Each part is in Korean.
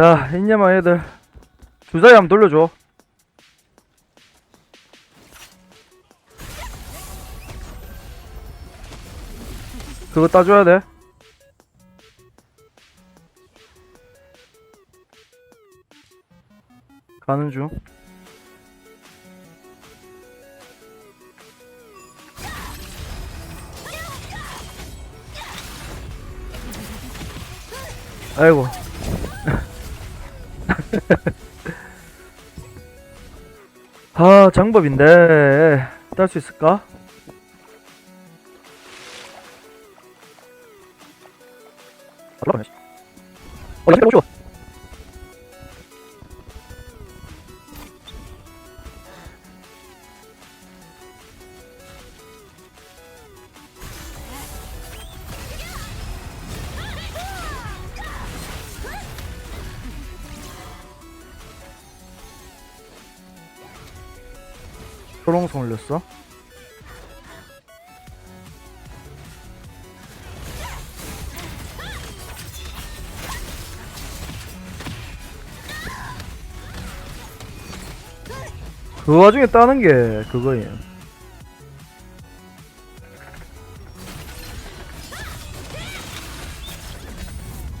자, 있냐마 얘들. 주사위 한번 돌려줘. 그거 따줘야 돼. 가는 중. 아이고. 아, 장법인데 딸 수 있을까? 나 오죠. 초롱성 올렸어? 그 와중에 따는 게 그거예요.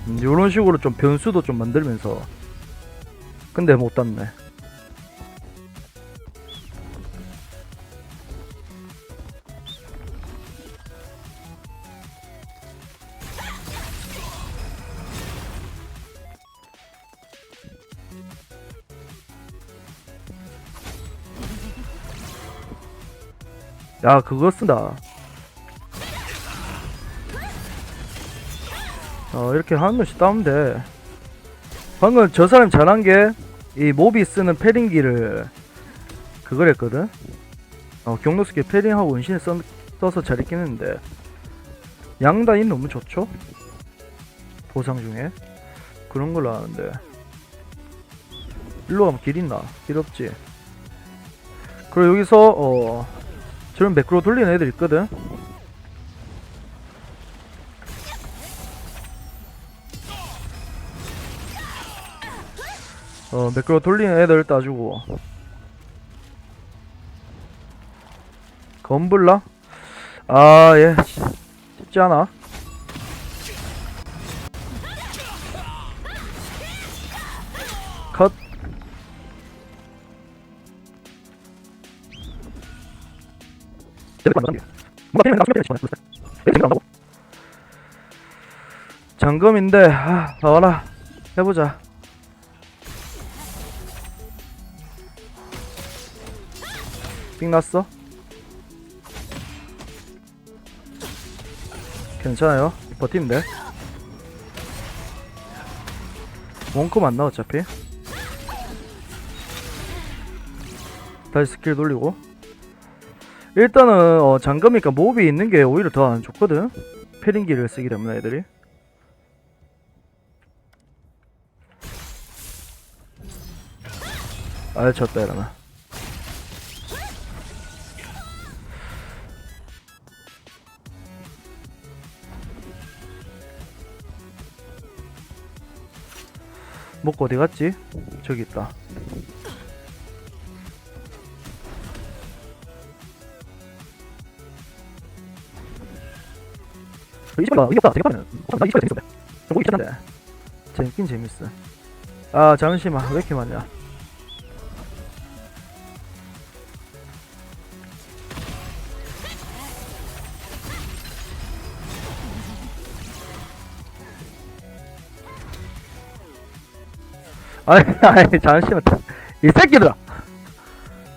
음, 이런 식으로 좀 변수도 좀 만들면서 근데 못 땄네. 야 그거 쓴다. 어 이렇게 한 번씩 따면 돼. 방금 저 사람 잘한 게이 몹이 쓰는 패링기를 그걸 했거든? 어 경로 스킬 패링하고 원신을 써, 써서 잘 있긴 했는데. 양단이 너무 좋죠? 보상 중에? 그런 걸로 아는데. 일로 가면 길 있나? 길 없지? 그리고 여기서 어 저런 매크로 돌리는 애들 있거든. 어, 매크로 돌리는 애들 따주고. 검블라? 아, 예. 쉽지 않아. 컷. 잠금인데 아 나와라. 해보자. 삥 났어? 괜찮아요. 버티면 돼. 원컴 안 나와 어차피. 다시 스킬 돌리고 일단은 어, 잠금이니까 몹이 있는 게 오히려 더 안 좋거든. 패링기를 쓰기 때문에 애들이. 아, 졌다 이러면. 먹고 어디 갔지? 저기 있다. 이집가 이겼다 되게 빠르네. 나 이집가 재밌었네 보기 괜찮네. 재밌긴 재밌어. 아 잠시만. 왜 이렇게 많냐? 아니 아니 잠시만. 이 새끼들아!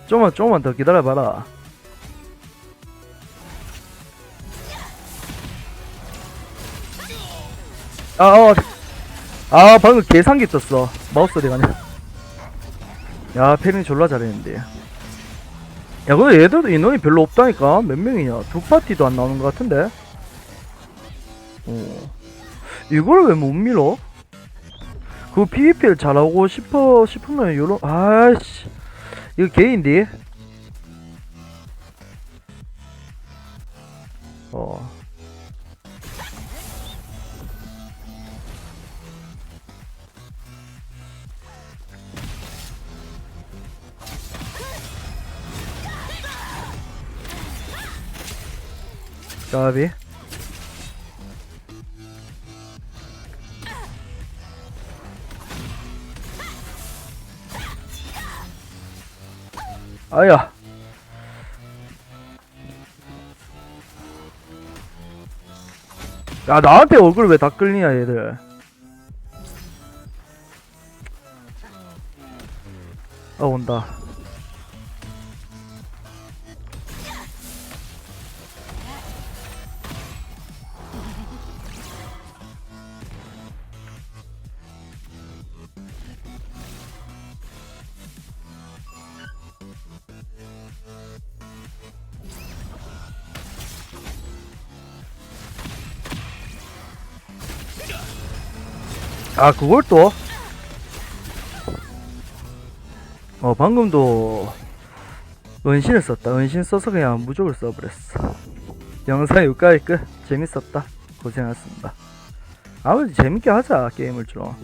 좀만 좀만 더 기다려봐라 아, 어. 아, 방금 계산기 떴어. 마우스 어디 가냐. 야, 페링 졸라 잘했는데. 야, 근데 얘들도 인원이 별로 없다니까? 몇 명이냐? 두 파티도 안 나오는 것 같은데? 어. 이걸 왜 못 밀어? 그 PVP를 잘하고 싶어, 싶으면 요런, 아이씨. 이거 개인디? 어. 까비. 아야. 야 나한테 얼굴 왜 다 끌리냐 얘들. 아 온다 아 그걸 또? 어 방금도 은신을 썼다. 은신 써서 그냥 무적을 써버렸어. 영상 여기까지 끝. 재밌었다. 고생하셨습니다. 아무래도 재밌게 하자 게임을 좀